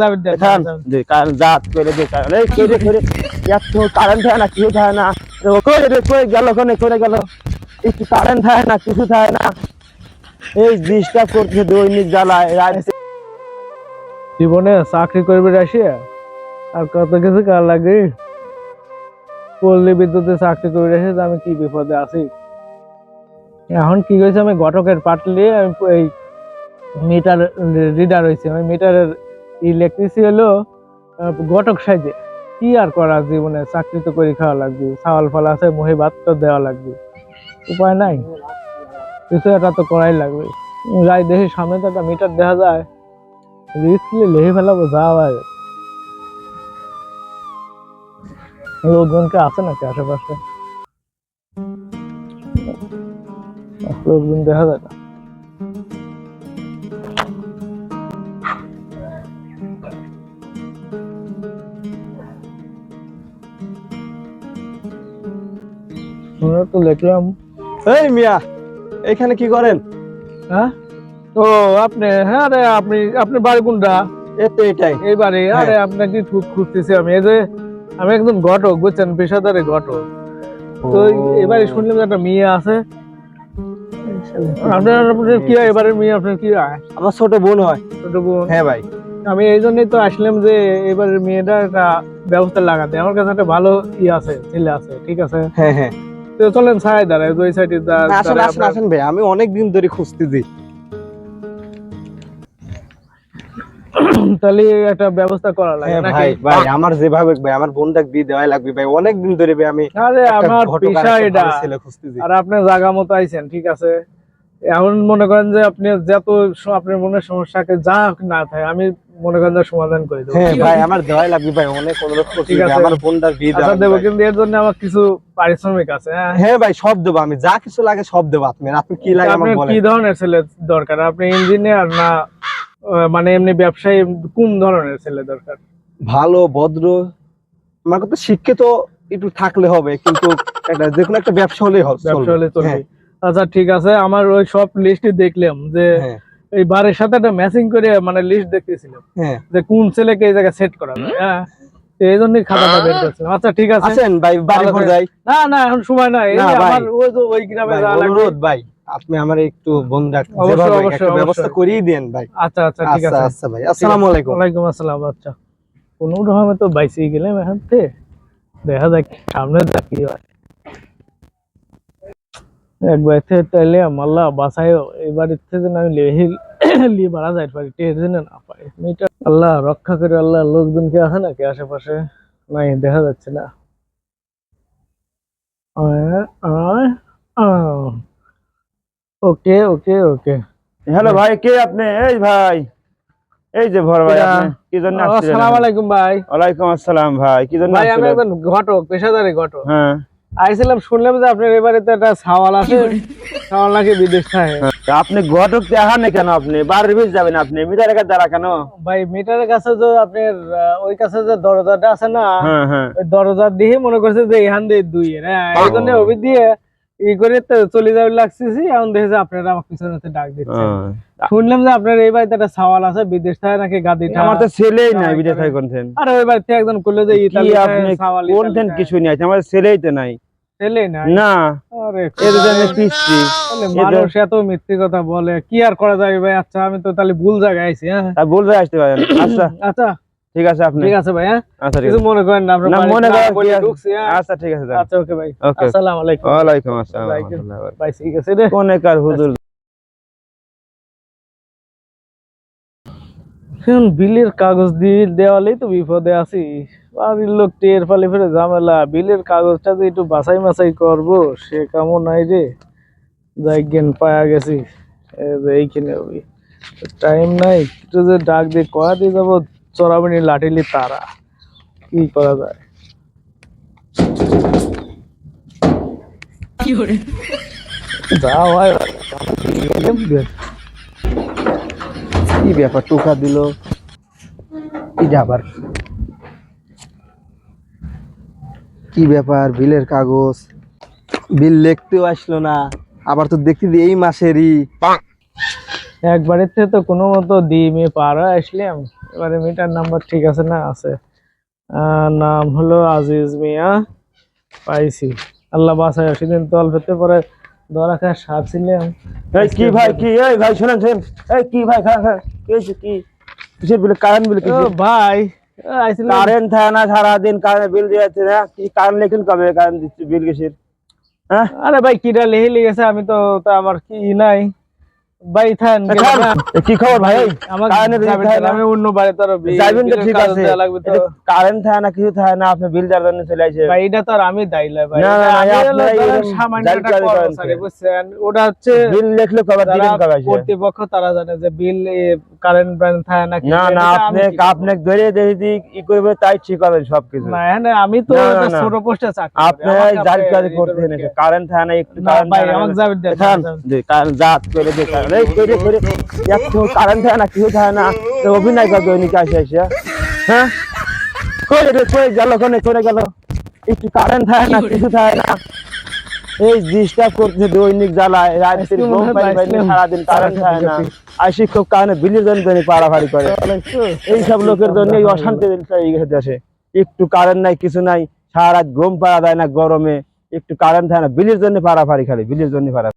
যাবেন দেন, খান কারণ জাত করে দে কারণ এই করে করে এত কারেন্ট থাকে না কিছু থাকে না। তো কই রে কই গেল কোনে করে গেল? একটু কারেন্ট থাকে না কিছু থাকে না। এই ডিস্টার্ব করছে দৈনিক জ্বালায় রাত জীবনে চাকরি করবে রাশিয়া? আর কত কিছু কার লাগে পল্লী বিদ্যুতে চাকরি করে রেখে আমি কি বিপদে আছি? এখন কি হয়েছে আমি ঘটকের পাটলি আমি এই মিটার রিডার হয়েছে আমি মিটারের ইলেকট্রিসি হলো আহ, ঘটক সাইজে কি আর করা জীবনে? চাকরি তো করে খাওয়া লাগবে। চাওয়াল ফাল আছে মহি ভাত তো দেওয়া লাগবে। উপায় নাই। কিছু একটা তো করাই লাগবে। যাই দেখি সামনে তো একটা মিটার দেখা যায়। রিস্কলি লেহে ফেলাবো যা ভাই লোকজনকে আছে নাকি আশেপাশে? লোকজন দেখা যায় না। আমরা তো দেখলাম এই মিয়া এখানে কি করেন? হ্যাঁ? ও আপনি হ্যাঁ রে আপনি আপনি বাড়ি কোনটা? এই তো এটাই। হ্যাঁ। আরে আপনাকে খুব খুঁজতেছি আমি। এই যে আমি একদম ঘটক বুঝছেন? পেশাদারে ঘটক। তো এবারে শুনলাম একটা মেয়ে আছে। আপনার আপনার কি হয় এবারে মেয়ে? আপনার কি হয়? আমার ছোট বোন হয়। ছোট বোন? হ্যাঁ ভাই। আমি এই জন্যই তো আসলাম যে এবারে মেয়েটা একটা ব্যবস্থা লাগাতে। আমার কাছে একটা ভালো ই আছে ছেলে আছে ঠিক আছে? হ্যাঁ হ্যাঁ। চলেন ছায় দাঁড়ায় সাইডে আসেন আসেন আসেন ভাই আমি অনেক দিন ধরে খুঁজতেছি। তাহলে একটা ব্যবস্থা করা লাগে হ্যাঁ ভাই ভাই আমার যেভাবে ভাই আমার বোনটা বিয়ে দেওয়াই লাগবে ভাই অনেক দিন ধরে ভাই আমি আরে আমার পেশা এটা আর আপনি জায়গা মতো আইছেন ঠিক আছে? এমন মনে করেন যে আপনি যত আপনার মনের সমস্যাকে যা না থাকে আমি মনে করেন সমাধান করে দেবো। হ্যাঁ ভাই আমার দেওয়াই লাগবে ভাই অনেক অনুরোধ করছি। আমার বিয়ে আচ্ছা দেবো কিন্তু এর জন্য আমার কিছু পারিশ্রমিক আছে হ্যাঁ? হ্যাঁ ভাই সব দেবো আমি যা কিছু লাগে সব দেবো আপনি আপনি কি লাগে বলেন কি ধরনের ছেলে দরকার? আপনি ইঞ্জিনিয়ার না মানে এমনি ব্যবসায়ী কোন ধরনের ছেলে দরকার? ভালো ভদ্র আমার কথা শিক্ষিত একটু থাকলে হবে কিন্তু একটা যে কোনো একটা ব্যবসা হলেই হবে ব্যবসা হলে চলবে। হ্যাঁ, আচ্ছা ঠিক আছে আমার ওই সব লিস্টে দেখলাম যে এই বারের সাথে একটা ম্যাচিং করে মানে লিস্ট দেখতেছিলাম। হ্যাঁ। যে কোন ছেলেকে এই জায়গায় সেট করা যায় হ্যাঁ? এই জন্যই খাতাটা বের করছিলাম। আচ্ছা ঠিক আছে। আছেন ভাই বাড়ি ঘর যাই। না না এখন সময় নাই। এই না, যে ভাই। আমার ওই যে ওই গ্রামে ভাই, যাওয়া লাগবে। ভাই। আপনি আমার একটু বন্ধু অবশ্যই, অবশ্যই, ব্যবস্থা করিয়ে দেন ভাই। আচ্ছা আচ্ছা ঠিক আচ্ছা আছে। আচ্ছা ভাই। আসসালামু আলাইকুম। ওয়ালাইকুম আসসালাম আচ্ছা। কোনো রকমে তো বাইসে গেলাম এখান থেকে। দেখা যাক সামনে হয়। একবার থেকে তাইলে মাল্লা যেন আমি লেহি যাইতে পারি টের না পাই। মেয়েটা আল্লাহ রক্ষা করে আল্লাহ লোকজন কি আছে নাকি আশেপাশে? নাই দেখা যাচ্ছে না। ওকে ওকে ওকে। হ্যালো ভাই কে আপনি? এই ভাই। এই যে ভর ভাই আপনি কি জন্য আসছিলেন? আসসালামু আলাইকুম ভাই। ওয়ালাইকুম আসসালাম ভাই কি জন্য ভাই আমি একজন ঘটক পেশাদারি ঘটক। হ্যাঁ। আইছিলাম শুনলাম যে আপনার এবারে তো একটা সাওয়াল আছে। সাওয়াল নাকি বিদেশ থাকে। আপনি ঘটক দেখান না কেন আপনি বাড়ির ভিতর যাবেন আপনি মিটারের কাছে দাঁড়া কেন? ভাই মিটারের কাছে যে আপনার ওই কাছে যে দরজাটা আছে না হ্যাঁ হ্যাঁ। ওই দরজা দিয়ে মনে করছে যে এখান দিয়ে দুই হ্যাঁ এই জন্য অভি দিয়ে ই করে চলে যাবে লাগতেছি এখন দেখে আপনারা আমার পিছনে ডাক দিচ্ছে শুনলাম যে আপনার এই বাড়িতে একটা সাওয়াল আছে বিদেশ থাকে নাকি গাদিটা আমার তো ছেলেই নাই হ্যাঁ, বিদেশ। থেকে কোনছেন আর ওই বাড়িতে একজন করলে যে ইতালি আপনি কোনছেন কিছু নাই আমার ছেলেই তো নাই। ছেলে না না আরে এর জন্য পিসছি মানুষ এত মিথ্যে কথা বলে কি আর করা যাবে ভাই? আচ্ছা আমি তো তাহলে ভুল জায়গায় আইছি হ্যাঁ। তা বলবে আসতে পারেন। আচ্ছা। আচ্ছা। ঠিক আছে আপনি? ঠিক আছে ভাই হ্যাঁ? আচ্ছা ঠিক কিছু মনে করেন না আপনার মনে না করার বলে কি আছে? ঢুকছি, হ্যাঁ? আচ্ছা ঠিক আছে আচ্ছা ওকে ভাই। আসসালামু আলাইকুম। ওয়ালাইকুম আসসালাম ওয়ালাইকুম। রহমতুল্লাহি ওয়া ভাই ঠিক আছে রে। বারাকাতুহু। কোনেকার হুজুর? এখন বিলের কাগজ দিয়ে দেওয়ালেই তো বিপদে আছি। বাড়ির লোক টের ফালে ফেলে ঝামেলা। বিলের কাগজটা যে একটু বাছাই মাছাই করব সে কামও নাই রে। যাই জ্ঞান পায়া গেছি। এই যে এইখানে টাইম নাই। একটু যে ডাক দিয়ে কয়া দিয়ে যাব চড়াবনি লাঠিলি তারা। কি করা যায়? কি ব্যাপার। টোকা দিল? কি আবার। কি ব্যাপার বিলের কাগজ? বিল লিখতেও আসলো না। আবার তো দেখতে দিই এই মাসেরই। একবারের থেকে তো কোনো মতো দিয়ে মেয়ে পার হয়ে আসলাম। এবারে মিটার নাম্বার ঠিক আছে না? আছে। নাম হলো আজিজ মিয়া পাইছি। আল্লাহ বাসায় সেদিন তল ফেতে পরে ধরা খায় সাপ ছিলাম এই কি ভাই কি? এই ভাই শুনেন শুনেন। এই কি ভাই খা খা কি কি? কিসের বিল? কারেন্ট বিল কিসের? ভাই কারেন্ট থাকে না সারাদিন কারেন্ট বিল দিয়ে যাচ্ছে না কি কারেন্ট লেখেন কবে কারেন্ট দিচ্ছে বিল কিসের? হ্যাঁ? আরে ভাই কিটা লেহে লেগেছে আমি তো আমার কি নাই। কি খবর? ভাই? আমি অন্য বাড়ি তোর যাবেন তো ঠিক আছে। কারেন্ট থাকে না কিছু থাকে না আপনি বিল দেওয়ার জন্য চলে আসে। ভাই এটা তো আর আমি দায়ী ভাই। না, না, এটা না, আমি হলো আপনারা ধরেন এরকম সামান্য একটা কর্মচারী, বুঝছেন? ওটা হচ্ছে বিল লেখলে কবে যারা কবে আসে? কর্তৃপক্ষ তারা জানে যে বিল কারেন্ট ব্র্যান্ড থাকে না কি না না আপনি আপনি ধরে দেখি ই করবে তাই ঠিক হবে সবকিছু। না হ্যাঁ আমি তো। ছোট পোস্টে চাকরি আপনি আমাকে কাজ করতে না কারেন্ট থাকে না একটু না, কারেন্ট ভাই, আমাকে যাবেন দেন, খান, যাবেন। দে, কারেন্ট জাত করে এই করে করে একটু কারেন্ট থাকে না কিছু থাকে না তো অভিনয় করবে ওই আসে আসে হ্যাঁ? কই রে কই গেল কোনে করে গেল? একটু কারেন্ট থাকে না কিছু থাকে না? এই ডিস্টার্ব করতে দৈনিক জ্বালায় ঘুম পাই পাই সারাদিন কারেন্ট থাকে না। আর শিক্ষক কারণে বিলির জন্য করে। এই সব লোকের জন্য এই অশান্তি দেশে। একটু কারেন্ট নাই কিছু নাই সারা রাত ঘুম পাড়া দেয় না গরমে। একটু কারেন্ট থাকে না বিলির জন্য পাড়াফাড়ি খালি বিলির জন্য পাড়া